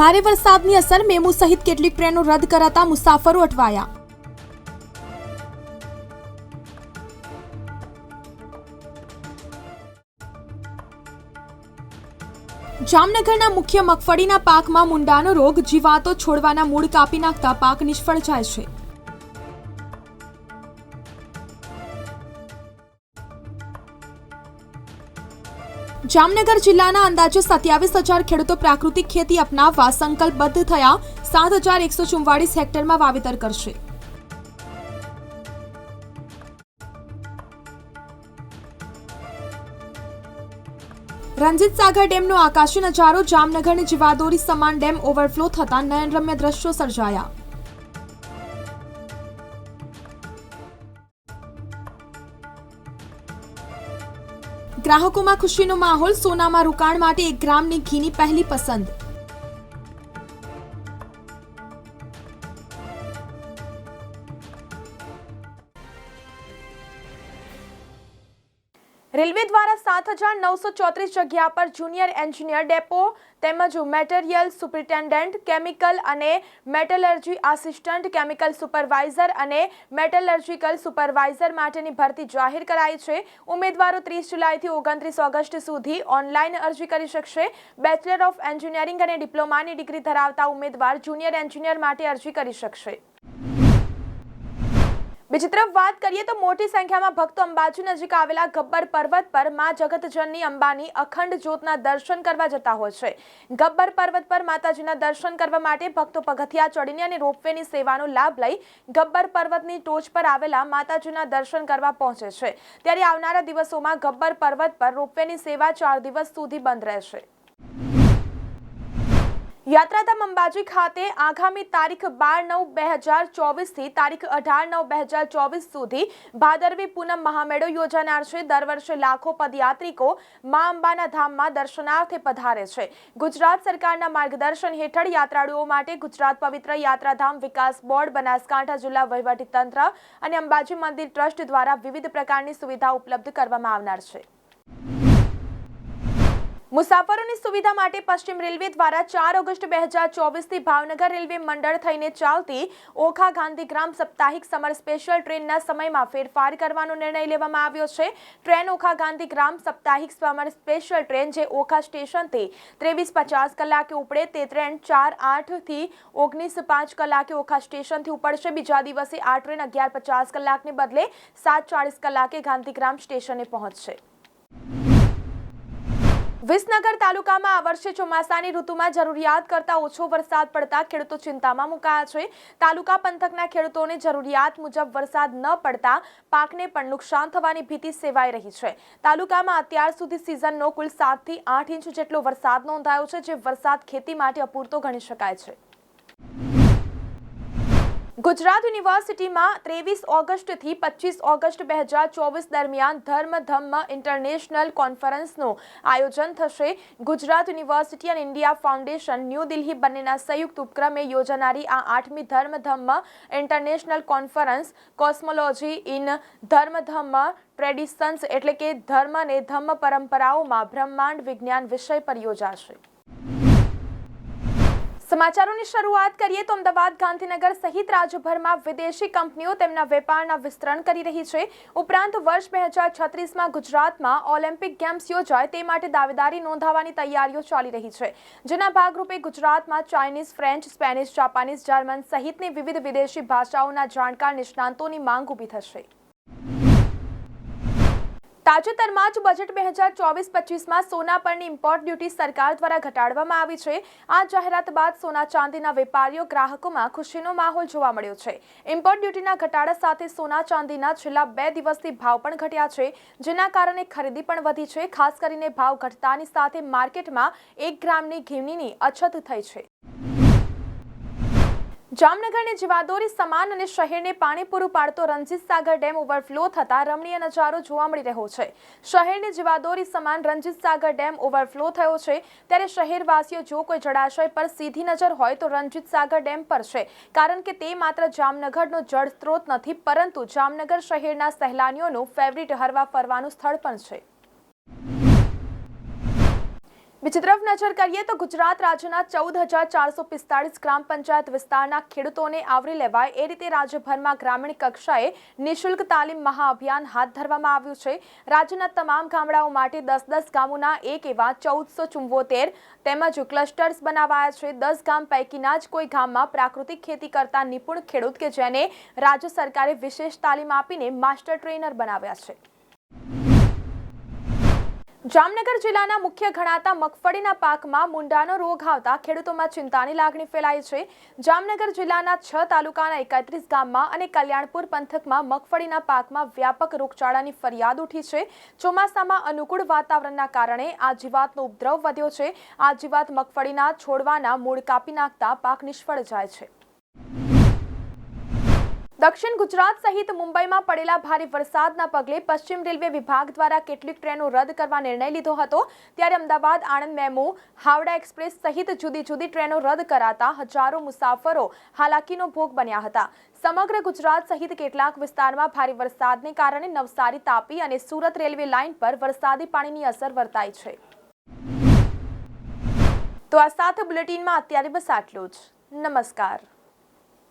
ભારે વરસાદની અસર મેમુ સહિત કેટલીક ટ્રેનો રદ કરાતા મુસાફરો અટવાયા. જામનગરના મુખ્ય મગફળીના પાકમાં મુંડાનો રોગ, જીવાતો છોડવાના મૂળ કાપી નાખતા પાક નિષ્ફળ જાય છે. જામનગર જિલ્લાના અંદાજે સત્યાવીસ હજાર ખેડૂતો પ્રાકૃતિક ખેતી અપનાવવા સંકલ્પબદ્ધ થયા. સાત હજાર એકસો ચુમ્વાળીસ હેક્ટરમાં વાવેતર કરશે. રંજીત સાગર ડેમનો આકાશી નજારો જામનગરની જીવાદોરી સમાન ડેમ ઓવરફ્લો થતાં નયનરમ્ય દ્રશ્યો સર્જાયા. ગ્રાહકોમાં ખુશીનો માહોલ સોનામાં રોકાણ માટે એક ગ્રામની ઘીની પહેલી પસંદ. રેલવે દ્વારા સાત હજાર નવસો ચોત્રીસ જગ્યા પર જુનિયર એન્જિનિયર ડેપો તેમજ મેટેરિયલ સુપ્રિન્ટેન્ડન્ટ, કેમિકલ અને મેટલર્જી આસિસ્ટન્ટ, કેમિકલ સુપરવાઇઝર અને મેટલર્જિકલ સુપરવાઇઝર માટેની ભરતી જાહેર કરાઈ છે. ઉમેદવારો ત્રીસ જુલાઈથી ઓગણત્રીસ ઓગસ્ટ સુધી ઓનલાઈન અરજી કરી શકશે. બેચલર ઓફ એન્જિનિયરિંગ અને ડિપ્લોમાની ડિગ્રી ધરાવતા ઉમેદવાર જુનિયર એન્જિનિયર માટે અરજી કરી શકશે. બીજી તરફ વાત કરીએ તો મોટી સંખ્યામાં ભક્તો અંબાજી નજીક આવેલા ગબ્બર પર્વત પર મા જગતજનની અંબાની અખંડ જ્યોતના દર્શન કરવા જતા હોય છે. ગબ્બર પર્વત પર માતાજીના દર્શન કરવા માટે ભક્તો પગથિયા ચડીને અને રોપવેની સેવાનો લાભ લઈ ગબ્બર પર્વતની ટોચ પર આવેલા માતાજીના દર્શન કરવા પહોંચે છે. ત્યારે આવનારા દિવસોમાં ગબ્બર પર્વત પર રોપવેની સેવા ચાર દિવસ સુધી બંધ રહેશે. યાત્રાધામ અંબાજી ખાતે આગામી તારીખ બાર નવ બે હજાર ચોવીસથી તારીખ અઢાર નવ બે હજાર ચોવીસ સુધી ભાદરવી પૂનમ મહામેળો યોજાનાર છે. દર વર્ષે લાખો પદયાત્રિકો મા અંબાના ધામમાં દર્શનાર્થે પધારે છે. ગુજરાત સરકારના માર્ગદર્શન હેઠળ યાત્રાળુઓ માટે ગુજરાત પવિત્ર યાત્રાધામ વિકાસ બોર્ડ, બનાસકાંઠા જિલ્લા વહીવટીતંત્ર અને અંબાજી મંદિર ટ્રસ્ટ દ્વારા વિવિધ પ્રકારની સુવિધા ઉપલબ્ધ કરવામાં આવનાર છે. મુસાફરોની સુવિધા માટે પશ્ચિમ રેલવે દ્વારા ચાર ઓગસ્ટ બે હજાર ચોવીસથી ભાવનગર રેલવે મંડળ થઈને ચાલતી ઓખા ગાંધીગ્રામ સાપ્તાહિક સમર સ્પેશિયલ ટ્રેનના સમયમાં ફેરફાર કરવાનો નિર્ણય લેવામાં આવ્યો છે. ટ્રેન ઓખા ગાંધીગ્રામ સાપ્તાહિક સમર સ્પેશિયલ ટ્રેન જે ઓખા સ્ટેશનથી ત્રેવીસ પચાસ કલાકે ઉપડે તે ટ્રેન ચાર આઠથી ઓગણીસ પાંચ કલાકે ઓખા સ્ટેશનથી ઉપડશે. બીજા દિવસે આ ટ્રેન અગિયાર પચાસ કલાકને બદલે સાત ચાળીસ કલાકે ગાંધીગ્રામ સ્ટેશને પહોંચશે. વિસનગર તાલુકામાં આ વર્ષે ચોમાસાની ઋતુમાં જરૂરિયાત કરતાં ઓછો વરસાદ પડતા ખેડૂતો ચિંતામાં મુકાયા છે. તાલુકા પંથકના ખેડૂતોને જરૂરિયાત મુજબ વરસાદ ન પડતા પાકને પણ નુકસાન થવાની ભીતિ સેવાઈ રહી છે. તાલુકામાં અત્યાર સુધી સિઝનનો કુલ સાતથી આઠ ઇંચ જેટલો વરસાદ નોંધાયો છે, જે વરસાદ ખેતી માટે અપૂરતો ગણી શકાય છે. ગુજરાત યુનિવર્સિટીમાં ત્રેવીસ ઓગસ્ટથી પચીસ ઓગસ્ટ બે હજાર ચોવીસ દરમિયાન ધર્મ ધમ્મ ઇન્ટરનેશનલ કોન્ફરન્સનું આયોજન થશે. ગુજરાત યુનિવર્સિટી અને ઇન્ડિયા ફાઉન્ડેશન ન્યૂ દિલ્હી બંનેના સંયુક્ત ઉપક્રમે યોજાનારી આ આઠમી Dharma Dhamma international conference, cosmology in Dharma Dhamma traditions એટલે કે ધર્મ અને ધમ્મ પરંપરાઓમાં બ્રહ્માંડ વિજ્ઞાન વિષય પર યોજાશે. સમાચારોની શરૂઆત કરીએ તો અમદાવાદ ગાંધીનગર સહિત રાજ્યભરમાં વિદેશી કંપનીઓ તેમના વેપારના વિસ્તરણ કરી રહી છે. ઉપરાંત વર્ષ બે હજાર છત્રીસમાં ગુજરાતમાં ઓલિમ્પિક ગેમ્સ યોજાય તે માટે દાવેદારી નોંધાવવાની તૈયારીઓ ચાલી રહી છે. જેના ભાગરૂપે ગુજરાતમાં Chinese, French, Spanish, Japanese, German સહિતની વિવિધ વિદેશી ભાષાઓના જાણકાર નિષ્ણાંતોની માંગ ઊભી થશે. તાજેતરમાં જ બજેટ બે હજાર ચોવીસ પચીસમાં સોના પરની ઇમ્પોર્ટ ડ્યુટી સરકાર દ્વારા ઘટાડવામાં આવી છે. આ જાહેરાત બાદ સોના ચાંદીના વેપારીઓ ગ્રાહકોમાં ખુશીનો માહોલ જોવા મળ્યો છે. ઇમ્પોર્ટ ડ્યુટીના ઘટાડા સાથે સોના ચાંદીના છેલ્લા બે દિવસથી ભાવ પણ ઘટ્યા છે, જેના કારણે ખરીદી પણ વધી છે. ખાસ કરીને ભાવ ઘટતાની સાથે માર્કેટમાં એક ગ્રામની ઘીમણીની અછત થઈ છે. જામનગરની જીવાદોરી સમાન અને શહેરને પાણી પૂરું પાડતો રણજીત સાગર ડેમ ઓવરફ્લો થતા રમણીય નજારો જોવા મળી રહ્યો છે. શહેરની જીવાદોરી સમાન રણજીત સાગર ડેમ ઓવરફ્લો થયો છે. ત્યારે શહેરવાસીઓ, જો કોઈ જળાશય પર સીધી નજર હોય તો રણજીત સાગર ડેમ પર છે. કારણ કે તે માત્ર જામનગરનો જળ સ્ત્રોત નથી, પરંતુ જામનગર શહેરના સહેલાણીઓનું ફેવરિટ હરવા ફરવાનું સ્થળ પણ છે. બીજી તરફ નજર કરીએ તો ગુજરાત રાજ્યના ચૌદ હજાર ચારસો પિસ્તાળીસ ગ્રામ પંચાયત વિસ્તારના ખેડૂતોને આવરી લેવાય એ રીતે રાજ્યભરમાં ગ્રામીણ કક્ષાએ નિઃશુલ્ક તાલીમ મહાઅભિયાન હાથ ધરવામાં આવ્યું છે. રાજ્યના તમામ ગામડાઓ માટે દસ દસ ગામોના એક એવા ચૌદસો ચુંવોતેર તેમજ ક્લસ્ટર્સ બનાવાયા છે. દસ ગામ પૈકીના જ કોઈ ગામમાં પ્રાકૃતિક ખેતી કરતા નિપુણ ખેડૂત કે જેને રાજ્ય સરકારે વિશેષ તાલીમ આપીને માસ્ટર ટ્રેનર બનાવ્યા છે. જામનગર જિલ્લાના મુખ્ય ગણાતા મગફળીના પાકમાં મુંડાનો રોગ આવતા ખેડૂતોમાં ચિંતાની લાગણી ફેલાઈ છે. જામનગર જિલ્લાના છ તાલુકાના એકત્રીસ ગામમાં અને કલ્યાણપુર પંથકમાં મગફળીના પાકમાં વ્યાપક રોગચાળાની ફરિયાદ ઉઠી છે. ચોમાસામાં અનુકૂળ વાતાવરણના કારણે આ જીવાતનો ઉપદ્રવ વધ્યો છે. આ જીવાત મગફળીના છોડવાના મૂળ કાપી નાખતા પાક નિષ્ફળ જાય છે. દક્ષિણ ગુજરાત સહિત મુંબઈમાં પડેલા ભારે વરસાદના પગલે પશ્ચિમ રેલવે વિભાગ દ્વારા કેટલીક ટ્રેનો રદ કરવા નિર્ણય લીધો હતો. ત્યારે અમદાવાદ, આણંદ, મેમુ, હાવડા એક્સપ્રેસ સહિત જુદી જુદી ટ્રેનો રદ કરાતા હજારો મુસાફરો હાલાકીનો ભોગ બન્યા હતા. સમગ્ર ગુજરાત સહિત કેટલાક વિસ્તારમાં ભારે વરસાદને કારણે નવસારી તાપી અને સુરત રેલવે લાઇન પર વરસાદી પાણીની અસર વર્તાઈ છે. તો આ સાથે બુલેટિનમાં અત્યારે બસ આટલું જ. નમસ્કાર.